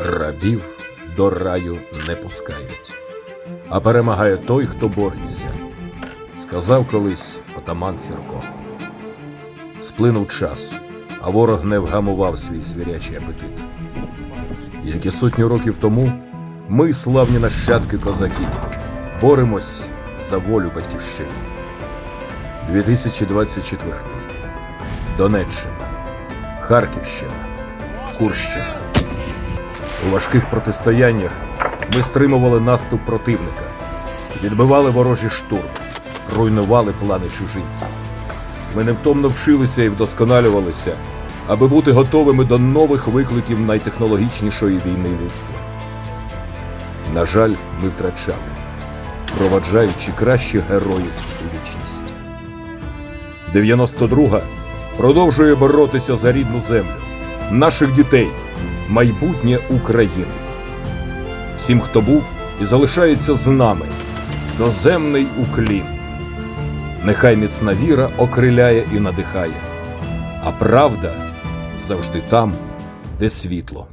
Рабів до раю не пускають, а перемагає той, хто бореться, сказав колись отаман Сірко. Сплинув час, а ворог не вгамував свій звірячий апетит. Як і сотню років тому, ми, славні нащадки козаків, боремось за волю батьківщини. 2024. Донеччина, Харківщина, Курщина. У важких протистояннях ми стримували наступ противника, відбивали ворожі штурми, руйнували плани чужинців. Ми невтомно вчилися і вдосконалювалися, аби бути готовими до нових викликів найтехнологічнішої війни людства. На жаль, ми втрачали, проваджаючи кращих героїв у вічність. 92-га продовжує боротися за рідну землю, наших дітей, майбутнє України. Всім, хто був і залишається з нами, доземний уклін. Нехай міцна віра окриляє і надихає, а правда завжди там, де світло.